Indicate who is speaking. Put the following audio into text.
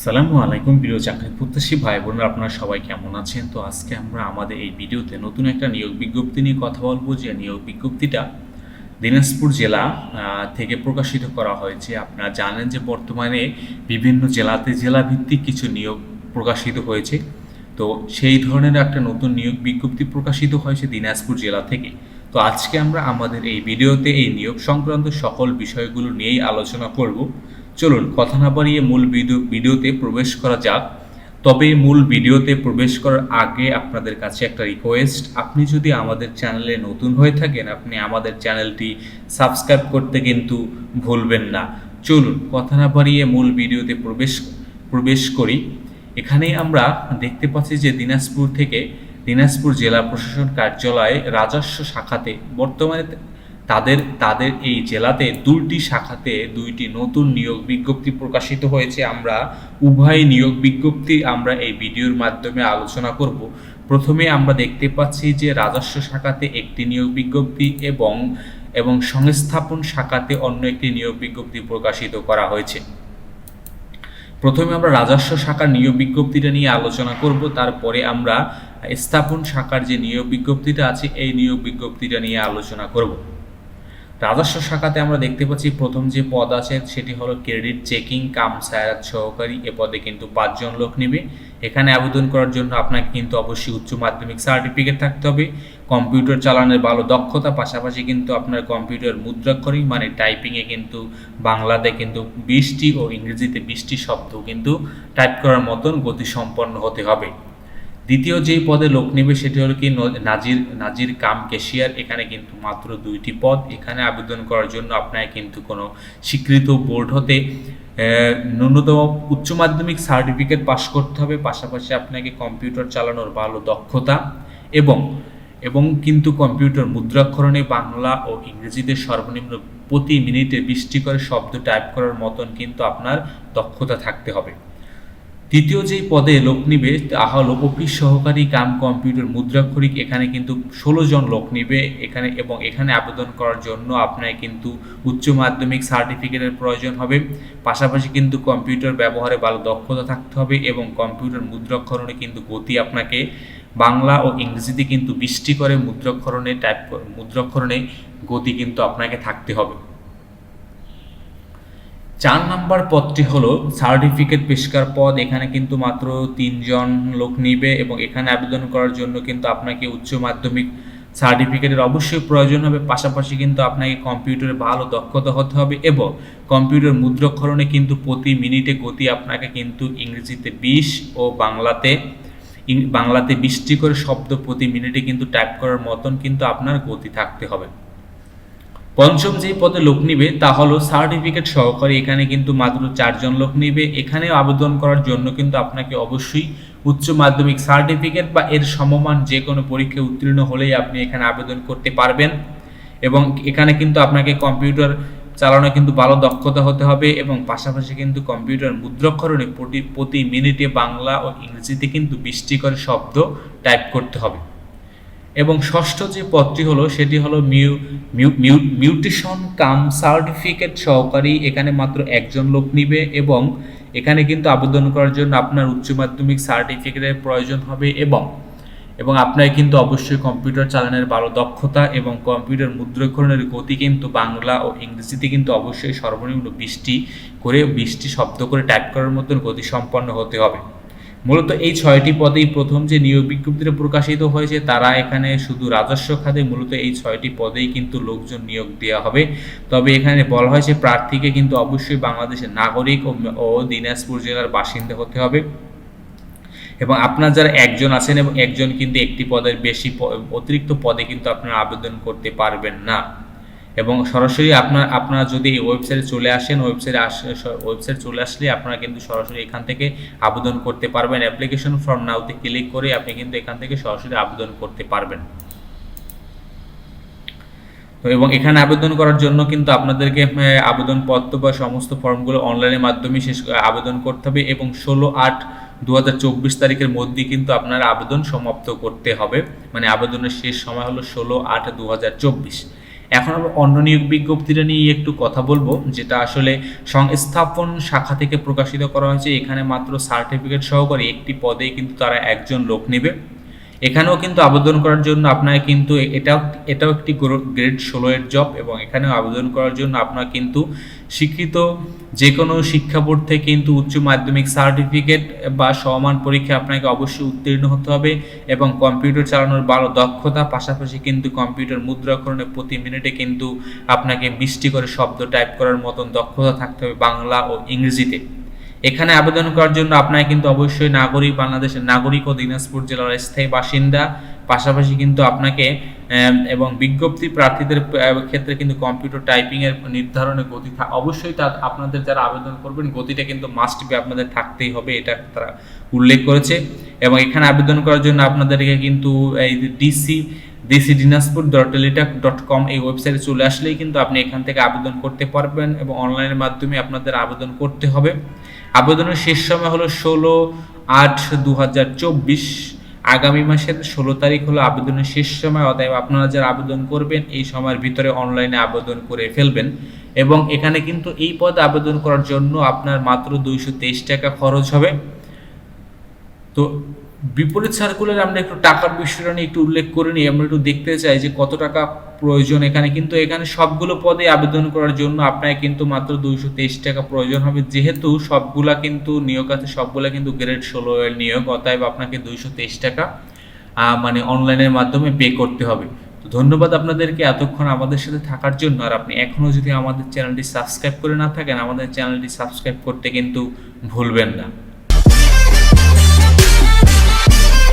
Speaker 1: সালামু আলাইকুম প্রিয় চাকরি প্রত্যাশী ভাই বোনেরা, আপনারা সবাই কেমন আছেন? তো আজকে আমরা আমাদের এই ভিডিওতে নতুন একটা নিয়োগ বিজ্ঞপ্তি নিয়ে কথা বলব। যে নিয়োগ বিজ্ঞপ্তিটা দিনাজপুর জেলা থেকে প্রকাশিত করা হয়েছে। আপনারা জানেন যে বর্তমানে বিভিন্ন জেলাতে জেলা ভিত্তিক কিছু নিয়োগ প্রকাশিত হয়েছে। তো সেই ধরনের একটা নতুন নিয়োগ বিজ্ঞপ্তি প্রকাশিত হয়েছে দিনাজপুর জেলা থেকে। তো আজকে আমরা আমাদের এই ভিডিওতে এই নিয়োগ সংক্রান্ত সকল বিষয়গুলো নিয়েই আলোচনা করব। চলুন, কথা না বাড়িয়ে মূল ভিডিও, ভিডিওতে প্রবেশ করা যাক। তবে মূল ভিডিওতে প্রবেশ করার আগে আপনাদের কাছে একটা রিকোয়েস্ট আপনি যদি আমাদের চ্যানেলে নতুন হয়ে থাকেন, আপনি আমাদের চ্যানেলটি সাবস্ক্রাইব করতে কিন্তু ভুলবেন না। চলুন, কথা না বাড়িয়ে মূল ভিডিওতে প্রবেশ প্রবেশ করি। এখানে আমরা দেখতে পাচ্ছি যে দিনাজপুর থেকে দিনাজপুর জেলা প্রশাসন কার্যালয়ে রাজস্ব শাখাতে বর্তমানে তাদের তাদের এই জেলাতে দুইটি শাখাতে দুইটি নতুন নিয়োগ বিজ্ঞপ্তি প্রকাশিত হয়েছে। আমরা উভয় নিয়োগ বিজ্ঞপ্তি আমরা এই ভিডিওর মাধ্যমে আলোচনা করব। প্রথমে আমরা দেখতে পাচ্ছি যে রাজস্ব শাখাতে একটি নিয়োগ বিজ্ঞপ্তি এবং এবং সংস্থাপন শাখাতে অন্য একটি নিয়োগ বিজ্ঞপ্তি প্রকাশিত করা হয়েছে। প্রথমে আমরা রাজস্ব শাখার নিয়োগ বিজ্ঞপ্তিটা নিয়ে আলোচনা করব। তারপরে আমরা স্থাপন শাখার যে নিয়োগ বিজ্ঞপ্তিটা আছে, এই নিয়োগ বিজ্ঞপ্তিটা নিয়ে আলোচনা করব। রাজস্ব শাখাতে আমরা দেখতে পাচ্ছি প্রথম যে পদ আছে সেটি হলো ক্রেডিট চেকিং, কাম সায়াত সহকারী এ পদে কিন্তু পাঁচজন লোক নেবে। এখানে আবেদন করার জন্য আপনাকে কিন্তু অবশ্যই উচ্চ মাধ্যমিক সার্টিফিকেট থাকতে হবে। কম্পিউটার চালানোর ভালো দক্ষতা, পাশাপাশি কিন্তু আপনার কম্পিউটার মুদ্রাক্ষরিক মানে টাইপিংয়ে কিন্তু বাংলাতে কিন্তু বিশটি ও ইংরেজিতে বিশটি শব্দ কিন্তু টাইপ করার মতন গতিসম্পন্ন হতে হবে। দ্বিতীয় যেই পদে লোক নেবে সেটি হলো কি নাজির নাজির কাম কেশিয়ার এখানে কিন্তু মাত্র দুইটি পদ। এখানে আবেদন করার জন্য আপনাকে কিন্তু কোনো স্বীকৃত বোর্ড হতে ন্যূনতম উচ্চ মাধ্যমিক সার্টিফিকেট পাশ করতে হবে। পাশাপাশি আপনাকে কম্পিউটার চালানোর ভালো দক্ষতা এবং এবং কিন্তু কম্পিউটার মুদ্রাক্ষরণে বাংলা ও ইংরেজিতে সর্বনিম্ন প্রতি মিনিটে বিশটি করে শব্দ টাইপ করার মতন কিন্তু আপনার দক্ষতা থাকতে হবে। তৃতীয় যেই পদে লোক নিবে তা হলো অফিস সহকারী কাম কম্পিউটার মুদ্রাক্ষরিক, এখানে কিন্তু ষোলো জন লোক নিবে, এখানে এবং এখানে আবেদন করার জন্য আপনার কিন্তু উচ্চ মাধ্যমিক সার্টিফিকেটের প্রয়োজন হবে। পাশাপাশি কিন্তু কম্পিউটার ব্যবহারে ভালো দক্ষতা থাকতে হবে এবং কম্পিউটার মুদ্রাক্ষরণে কিন্তু গতি আপনাকে বাংলা ও ইংরেজিতে কিন্তু বৃষ্টি করে মুদ্রাক্ষরণে টাইপ মুদ্রাক্ষরণে গতি কিন্তু আপনাকে থাকতে হবে। চার নাম্বার পদটি হলো সার্টিফিকেট পেশকার পদ। এখানে কিন্তু মাত্র তিনজন লোক নিবে এবং এখানে আবেদন করার জন্য কিন্তু আপনাকে উচ্চ মাধ্যমিক সার্টিফিকেটের অবশ্যই প্রয়োজন হবে। পাশাপাশি কিন্তু আপনাকে কম্পিউটারে ভালো দক্ষতা হতে হবে এবং কম্পিউটার মুদ্রাক্ষরণে কিন্তু প্রতি মিনিটে গতি আপনাকে কিন্তু ইংরেজিতে বিশ ও বাংলাতে বাংলাতে বিশটি করে শব্দ প্রতি মিনিটে কিন্তু টাইপ করার মতন কিন্তু আপনার গতি থাকতে হবে। পঞ্চম যে পদে লোক নিবে, তা হলো সার্টিফিকেট সহকারী এখানে কিন্তু মাত্র চারজন লোক নিবে। এখানে আবেদন করার জন্য কিন্তু আপনাকে অবশ্যই উচ্চ মাধ্যমিক সার্টিফিকেট বা এর সমমান যে কোনো পরীক্ষায় উত্তীর্ণ হলেই আপনি এখানে আবেদন করতে পারবেন। এবং এখানে কিন্তু আপনাকে কম্পিউটার চালানো কিন্তু ভালো দক্ষতা হতে হবে এবং পাশাপাশি কিন্তু কম্পিউটার মুদ্রাক্ষরণে প্রতি প্রতি মিনিটে বাংলা ও ইংরেজিতে কিন্তু বৃষ্টি করে শব্দ টাইপ করতে হবে। এবং ষষ্ঠ যে পদটি হলো, সেটি হলো মিউ, মিউ- মিউ- মিউটেশন কাম সার্টিফিকেট সহকারী। এখানে মাত্র একজন লোক নিবে এবং এখানে কিন্তু আবেদন করার জন্য আপনার উচ্চ মাধ্যমিক সার্টিফিকেটের প্রয়োজন হবে এবং এবং আপনার কিন্তু অবশ্যই কম্পিউটার চালানোর ভালো দক্ষতা এবং কম্পিউটার মুদ্রাক্ষরণের গতি কিন্তু বাংলা ও ইংরেজিতে কিন্তু অবশ্যই সর্বনিম্ন বিশটি করে, বিশটি শব্দ করে টাইপ করার মতন গতি সম্পন্ন হতে হবে। মূলত এই ছয়টি পদেই প্রথম যে নিয়োগ বিজ্ঞপ্তিটা প্রকাশিত হয়েছে, তারা এখানে শুধু রাজস্ব খাতে, মূলত এই ছয়টি পদেই কিন্তু লোকজন নিয়োগ দেওয়া হবে। তবে এখানে বলা হয়েছে, প্রার্থীকে কিন্তু অবশ্যই বাংলাদেশের নাগরিক ও দিনাজপুর জেলার বাসিন্দা হতে হবে। এবং আপনার যারা একজন আছেন এবং একজন কিন্তু একটি পদের বেশি অতিরিক্ত পদে কিন্তু আপনারা আবেদন করতে পারবেন না। এবং সরাসরি আপনার, আপনারা যদি ওয়েবসাইটে চলে আসেন ওয়েবসাইটে আস ওয়েবসাইট চলে আসলে আপনারা কিন্তু সরাসরি এখান থেকে আবেদন করতে পারবেন। অ্যাপ্লিকেশন ফর্ম নাওতে ক্লিক করে আপনি কিন্তু এখান থেকে সরাসরি আবেদন করতে পারবেন। এবং এখানে আবেদন করার জন্য কিন্তু আপনাদেরকে আবেদনপত্র বা সমস্ত ফর্মগুলো অনলাইনের মাধ্যমে শেষ আবেদন করতে হবে এবং ষোলো আট দু তারিখের মধ্যে কিন্তু আপনার আবেদন সমাপ্ত করতে হবে। মানে আবেদনের শেষ সময় হলো ষোলো আট দু এখন আমরা অন্য নিয়োগ বিজ্ঞপ্তিটা নিয়ে একটু কথা বলব, যেটা আসলে সংস্থাপন শাখা থেকে প্রকাশিত করা হয়েছে। এখানে মাত্র সার্টিফিকেট সহকারে একটি পদে কিন্তু তারা একজন লোক নেবে। এখানেও কিন্তু আবেদন করার জন্য আপনার কিন্তু এটাও এটাও একটি গ্রেড ষোলো এর জব এবং এখানেও আবেদন করার জন্য আপনার কিন্তু শিক্ষিত যে কোনো শিক্ষা বোর্ড থেকে কিন্তু উচ্চ মাধ্যমিক সার্টিফিকেট বা সমান পরীক্ষা আপনাকে অবশ্যই উত্তীর্ণ হতে হবে এবং কম্পিউটার চালানোর ভালো দক্ষতা, পাশাপাশি কিন্তু কম্পিউটার মুদ্রাকরণে প্রতি মিনিটে কিন্তু আপনাকে বিশটি করে শব্দ টাইপ করার মতন দক্ষতা থাকতে হবে বাংলা ও ইংরেজিতে। এখানে আবেদন করার জন্য আপনাকে কিন্তু অবশ্যই নাগরিক, বাংলাদেশের নাগরিক ও দিনাজপুর জেলার স্থায়ী বাসিন্দা। পাশাপাশি কিন্তু আপনাকে এবং বিজ্ঞপ্তি প্রার্থীদের ক্ষেত্রে কিন্তু কম্পিউটার টাইপিং এর নির্ধারণে গতি অবশ্যই তা, আপনাদের যারা আবেদন করবেন, গতিটা কিন্তু মাস্ট বি আপনাদের থাকতেই হবে, এটা তারা উল্লেখ করেছে। এবং এখানে আবেদন করার জন্য আপনাদেরকে কিন্তু এই DC DC Dinajpur dot dot com এই ওয়েবসাইটে চলে আসলেই কিন্তু আপনি এখান থেকে আবেদন করতে পারবেন এবং অনলাইনের মাধ্যমে আপনাদের আবেদন করতে হবে। আবেদনের শেষ সময় হলো ষোলো আট দু হাজার চব্বিশ। আগামী মাসের ষোলো তারিখ হলো আবেদনের শেষ সময়, অতএব আপনারা যারা আবেদন করবেন এই সময়ের ভিতরে অনলাইনে আবেদন করে ফেলবেন। এবং এখানে কিন্তু এই পদে আবেদন করার জন্য আপনার মাত্র দুইশো তেইশ টাকা খরচ হবে। তো বিপরীত সার্কুলারে আমরা একটু টাকার বিষয়টা নিয়ে একটু উল্লেখ করে নিই, আমরা একটু দেখতে চাই যে কত টাকা প্রয়োজন এখানে। কিন্তু এখানে সবগুলো পদে আবেদন করার জন্য আপনার কিন্তু মাত্র দুইশো তেইশ টাকা প্রয়োজন হবে। যেহেতু সবগুলা কিন্তু নিয়োগ আছে, সবগুলা কিন্তু গ্রেড ষোলো এর নিয়োগ, অতএব আপনাকে দুইশো তেইশ টাকা মানে অনলাইনের মাধ্যমে পে করতে হবে। তো ধন্যবাদ আপনাদেরকে এতক্ষণ আমাদের সাথে থাকার জন্য। আর আপনি এখনও যদি আমাদের চ্যানেলটি সাবস্ক্রাইব করে না থাকেন, আমাদের চ্যানেলটি সাবস্ক্রাইব করতে কিন্তু ভুলবেন না।